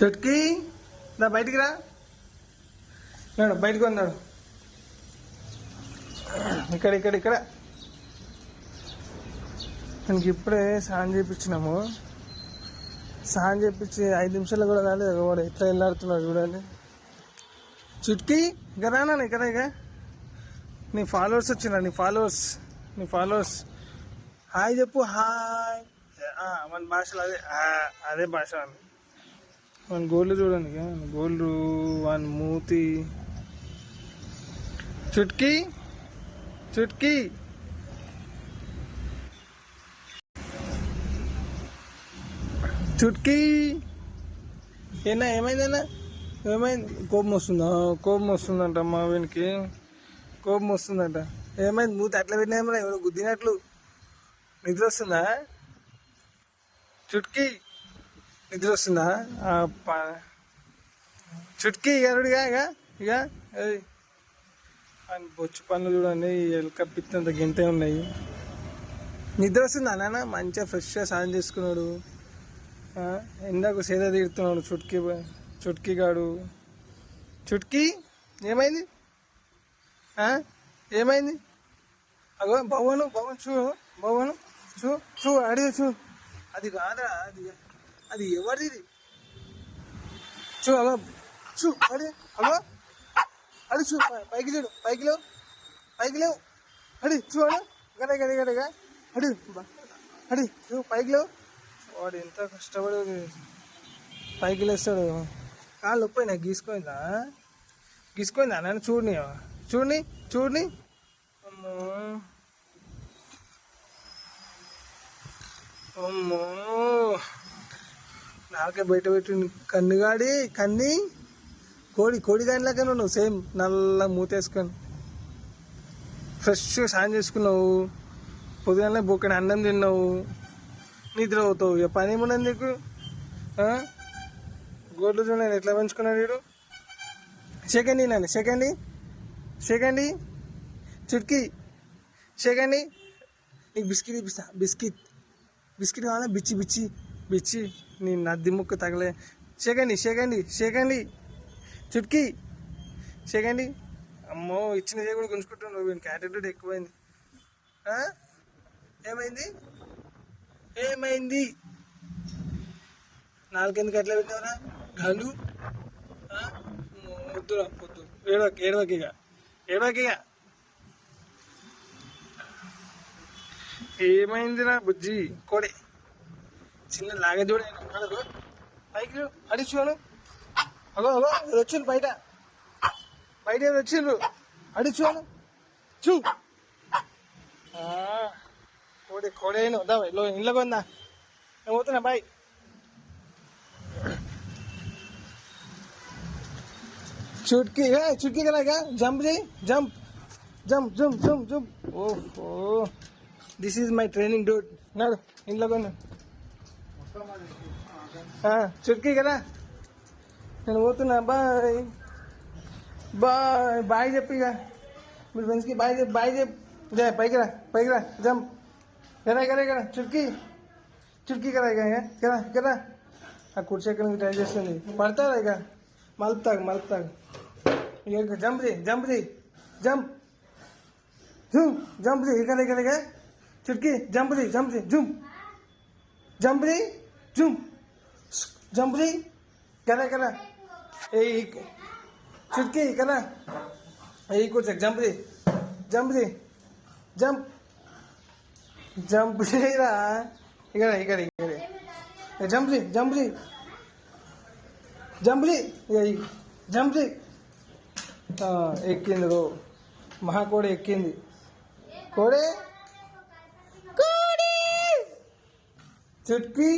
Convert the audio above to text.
చెట్కి? నా బయటికి రా. నాడు బయటకు ఉన్నాడు ఇక్కడ ఇక్కడ ఇక్కడ. మనకి ఇప్పుడే సాన్ చేయించినాము సాన్ చేయించి ఐదు నిమిషాలు కూడా కాలేదు వాడు. ఎట్లా వెళ్ళాడుతున్నాడు చూడండి. చుట్కి ఇక రానా ఇక్కడ ఇక నీ ఫాలోవర్స్ వచ్చిన నీ ఫాలోవర్స్ నీ ఫాలోవర్స్. హాయ్ చెప్పు హాయ్. మన భాషలో అదే అదే భాష అని వాని గోళ్ళు చూడండి గోల్డ్ గోళ్ళు వాని మూతి. చుట్కీ చుట్కీ. చుట్కీ. ఏనా ఏమైందన్నా? ఏమైంది? కోపం వస్తుందా? కోపం వస్తుందంట మా వీనికి. కోపం వస్తుందంట. ఏమైంది? మూతి అట్లా పెట్టినా ఎవరు గుద్దినట్లు. నిద్ర వస్తుందా? చుట్కీ. నిద్ర వస్తుందా చుట్కీ ఎరుడుగా ఇక ఇక బొచ్చు పనులు చూడండి ఎలుక పిత్తంత గింతే ఉన్నాయి. నిద్ర వస్తుందా నాన్న? మంచిగా ఫ్రెష్గా స్నానం చేసుకున్నాడు. ఎందాకు సేద తీరుతున్నాడు చుట్కీ చుట్కీ గాడు. చుట్కీ ఏమైంది? ఏమైంది? అగో భవను భవన్ చూ భవను చూ చూ అడిగి చూ. అది కాదురా అది అది ఎవరిది? చూ అలా చూ అడే అలా అడి చూ పైకి చూడు పైకి లేవు. పైకి లేవు. అడి చూ అడు గడే గడే గడగా అడి అడి చూ పైకి లేవు. వాడు ఎంత కష్టపడి పైకి లేస్తాడు. కాళ్ళు ఒప్పోయినా గీసుకోయిందా గీసుకోయిందా నన్ను చూడని. చూడని చూడని. అమ్మో. అమ్మో. నాకే బయట పెట్టి కన్నుగాడి కన్ని కోడి కోడి దానిలాగా నువ్వు సేమ్ నల్ల మూతేసుకొని. ఫ్రెష్గా స్నానం చేసుకున్నావు పొద్దుగానే బొక్కడి అన్నం తిన్నావు నిద్ర అవుతావు ఇక పని ఏమున్నది నీకు? గోడ్లు చూడండి ఎట్లా పెంచుకున్నాడు వీడు? సెకండ్ నాన్న సెకండ్ సెకండ్ చుట్కీ సెకండ్ నీకు బిస్కెట్ ఇప్పిస్తా బిస్కెట్. బిస్కెట్ కావాలా? బిచ్చి బిచ్చి. పిచ్చి నీ నద్ది ముక్కు తగలే. Second second second Chutki. Second అమ్మో ఇచ్చిన చేయ కూడా గుంజుకుంటున్నావు వీనికి యాటిట్యూడ్ ఎక్కువైంది. ఏమైంది? ఏమైంది? నాలుగెందుకు అట్లా పెట్టావరా? గలు వద్దురా పొద్దు ఏడవకి ఏడవకి ఇక. ఏడవకి ఇక. ఏమైందిరా బుజ్జి? కోడే. చిన్న లాగ పైకి అడిచాను అడి చూడు. అగో అగో వచ్చిండు బయట. బయట వచ్చిండ్రు అడి చూడు. చూ. కోడి కోడేను దా లో ఇంట్లో కొందా? నేను పోతున్నా బాయ్. చుట్కీ ఏ, చుట్కీ కదా జంప్ చేయి. Jump. Jump jump jump jump. ఓహో. This is my training dude నాడు ఇంట్లో కొన్నా చుట్కీ కదా నేను పోతున్నా బాయ్ బాయ్ బాయ్ చెప్పి ఇక మీ ఫ్రెండ్స్కి బాయ్ చెప్పి బాయ్ చెప్పి జే పైకి రా పైకి రా జంప్ కదా కదా కదా చుట్కీ చుట్కీ కదా ఇక కదా కదా ఆ కుర్చీ ఎక్కడానికి ట్రై చేస్తుంది పడతారా ఇక మలుపుతాగు మలుపుతాగు ఇక జంప్ చేయి జంప్ చేయి జంప్ జూమ్ జంప్ చేయి ఇక్కడ ఇక్కడ ఇక చుట్కీ జంప్ చేయి జంప్ చేయి జూమ్ జంప్ జూమ్. జంప్ కదా కదా ఏ చుట్కి కదా ఏ కూర్చో జంప్ చేయి. Jump jump. చేయరా? ఇక్కడ ఇక్కడ ఇక్కడ. జంప్ చేయి జంప్ చేయి. జంప్ చేయి. ఇక ఈ ఎక్కింది రో ఎక్కింది. కోడే? కోడి చుట్కీ